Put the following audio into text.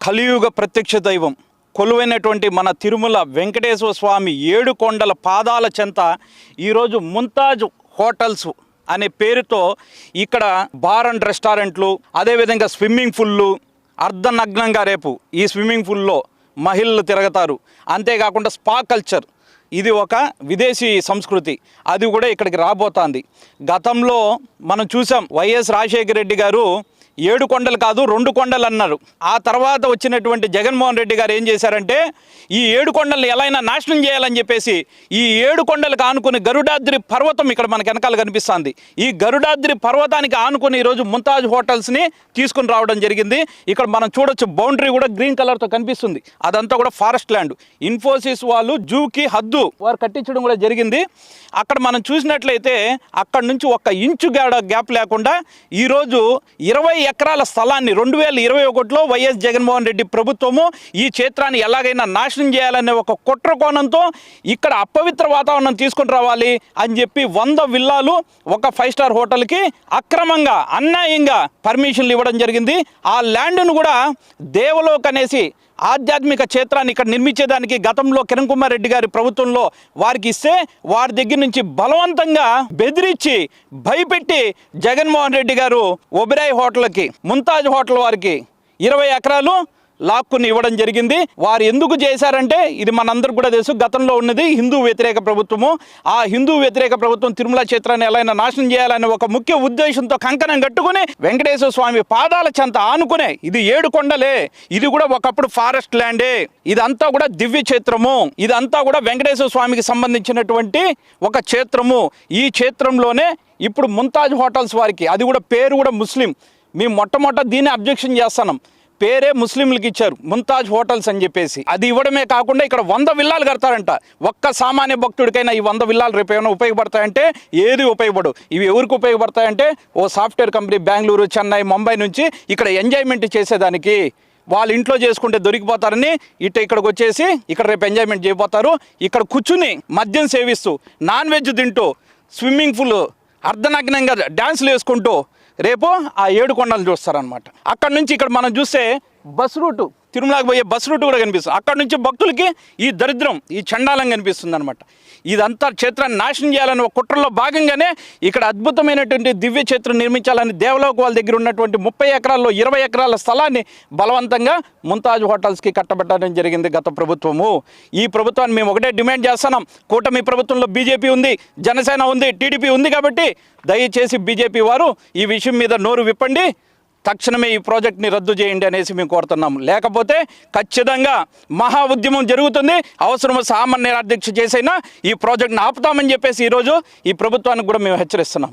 కలియుగ ప్రత్యక్ష దైవం కొలువైనటువంటి మన తిరుమల వెంకటేశ్వర స్వామి ఏడు కొండల పాదాల చెంత ఈరోజు ముంతాజ్ హోటల్స్ అనే పేరుతో ఇక్కడ బార్ అండ్ రెస్టారెంట్లు అదేవిధంగా స్విమ్మింగ్ పూల్లు అర్ధనగ్నంగా రేపు ఈ స్విమ్మింగ్ పూల్లో మహిళలు తిరగతారు. అంతేకాకుండా స్పా కల్చర్ ఇది ఒక విదేశీ సంస్కృతి అది కూడా ఇక్కడికి రాబోతోంది. గతంలో మనం చూసాం వైఎస్ రాజశేఖర రెడ్డి గారు ఏడు కొండలు కాదు రెండు కొండలు అన్నారు ఆ తర్వాత వచ్చినటువంటి జగన్మోహన్ రెడ్డి గారు ఏం చేశారంటే ఈ ఏడు కొండలను ఎలా అయినా నాశనం చేయాలని చెప్పేసి ఈ ఏడు కొండలకు ఆనుకుని గరుడాద్రి పర్వతం ఇక్కడ మనకు వెనకాల కనిపిస్తుంది. ఈ గరుడాద్రి పర్వతానికి ఆనుకుని ఈరోజు ముంతాజ్ హోటల్స్ని తీసుకుని రావడం జరిగింది. ఇక్కడ మనం చూడొచ్చు బౌండరీ కూడా గ్రీన్ కలర్తో కనిపిస్తుంది. అదంతా కూడా ఫారెస్ట్ ల్యాండ్. ఇన్ఫోసిస్ వాళ్ళు జూకి హద్దు వారు కట్టించడం కూడా జరిగింది. అక్కడ మనం చూసినట్లయితే అక్కడ నుంచి ఒక్క ఇంచు గ్యాప్ లేకుండా ఈరోజు ఇరవై ఎకరాల స్థలాన్ని రెండు వేల ఇరవై ఒకటిలో వైఎస్ జగన్మోహన్ రెడ్డి ప్రభుత్వము ఈ క్షేత్రాన్ని ఎలాగైనా నాశనం చేయాలనే ఒక కుట్ర కోణంతో ఇక్కడ అపవిత్ర వాతావరణం తీసుకుని రావాలి అని చెప్పి వంద విల్లాలు ఒక ఫైవ్ స్టార్ హోటల్కి అక్రమంగా అన్యాయంగా పర్మిషన్లు ఇవ్వడం జరిగింది. ఆ ల్యాండ్ను కూడా దేవలోక్ అనేసి ఆధ్యాత్మిక క్షేత్రాన్ని ఇక్కడ నిర్మించేదానికి గతంలో కిరణ్ కుమార్ రెడ్డి గారి ప్రభుత్వంలో వారికి ఇస్తే వారి దగ్గర నుంచి బలవంతంగా బెదిరించి భయపెట్టి జగన్మోహన్ రెడ్డి గారు ఒబిరాయ్ హోటల్కి ముంతాజ్ హోటల్ వారికి ఇరవై ఎకరాలు లాక్కుని ఇవ్వడం జరిగింది. వారు ఎందుకు చేశారంటే ఇది మనందరికి కూడా తెలుసు గతంలో ఉన్నది హిందూ వ్యతిరేక ప్రభుత్వము. ఆ హిందూ వ్యతిరేక ప్రభుత్వం తిరుమల క్షేత్రాన్ని ఎలా నాశనం చేయాలనే ఒక ముఖ్య ఉద్దేశంతో కంకణం కట్టుకుని వెంకటేశ్వర స్వామి పాదాల చెంత ఆనుకునే ఇది ఏడు కొండలే. ఇది కూడా ఒకప్పుడు ఫారెస్ట్ ల్యాండే. ఇదంతా కూడా దివ్య క్షేత్రము. ఇదంతా కూడా వెంకటేశ్వర స్వామికి సంబంధించినటువంటి ఒక క్షేత్రము. ఈ క్షేత్రంలోనే ఇప్పుడు ముంతాజ్ హోటల్స్ వారికి అది కూడా పేరు కూడా ముస్లిం. మేము మొట్టమొదట దీన్ని అబ్జెక్షన్ చేస్తున్నాం. పేరే ముస్లింలకు ఇచ్చారు. ముంతాజ్ హోటల్స్ అని చెప్పేసి. అది ఇవ్వడమే కాకుండా ఇక్కడ వంద విల్లాలు కడతారంట. ఒక్క సామాన్య భక్తుడికైనా ఈ వంద విల్లాలు రేపు ఏమైనా ఉపయోగపడతాయంటే ఏది ఉపయోగపడు ఇవి ఎవరికి ఉపయోగపడతాయంటే ఓ సాఫ్ట్వేర్ కంపెనీ బెంగళూరు చెన్నై ముంబై నుంచి ఇక్కడ ఎంజాయ్మెంట్ చేసేదానికి. వాళ్ళ ఇంట్లో చేసుకుంటే దొరికిపోతారని ఇట్ట ఇక్కడికి వచ్చేసి ఇక్కడ రేపు ఎంజాయ్మెంట్ చేయబోతారు. ఇక్కడ కూర్చుని మద్యం సేవిస్తూ నాన్ వెజ్ తింటూ స్విమ్మింగ్ పూల్ అర్ధనగ్నంగా డ్యాన్సులు వేసుకుంటూ రేపు ఆ ఏడు కొండలు చూస్తారనమాట అక్కడ నుంచి ఇక్కడ మనం చూస్తే బస్ రూటు తిరుమలకి పోయే బస్ రూట్ కూడా కనిపిస్తుంది. అక్కడ నుంచి భక్తులకి ఈ దరిద్రం ఈ చండాలం కనిపిస్తుంది అనమాట ఇదంతా క్షేత్రాన్ని నాశనం చేయాలని ఒక కుట్రలో భాగంగానే ఇక్కడ అద్భుతమైనటువంటి దివ్య క్షేత్రం నిర్మించాలని దేవలోక వాళ్ళ దగ్గర ఉన్నటువంటి ముప్పై ఎకరాల్లో ఇరవై ఎకరాల స్థలాన్ని బలవంతంగా ముంతాజ్ హోటల్స్కి కట్టబెట్టడం జరిగింది గత ప్రభుత్వము. ఈ ప్రభుత్వాన్ని మేము ఒకటే డిమాండ్ చేస్తున్నాం. కూటమి ప్రభుత్వంలో బీజేపీ ఉంది జనసేన ఉంది టీడీపీ ఉంది కాబట్టి దయచేసి బీజేపీ వారు ఈ విషయం మీద నోరు విప్పండి. తక్షణమే ఈ ప్రాజెక్ట్ని రద్దు చేయండి అనేసి మేము కోరుతున్నాం. లేకపోతే ఖచ్చితంగా మహా ఉద్యమం జరుగుతుంది. అవసరం సామాన్య అధ్యక్ష చేసైనా ఈ ప్రాజెక్ట్ని ఆపుతామని చెప్పేసి ఈరోజు ఈ ప్రభుత్వానికి కూడా మేము హెచ్చరిస్తున్నాం.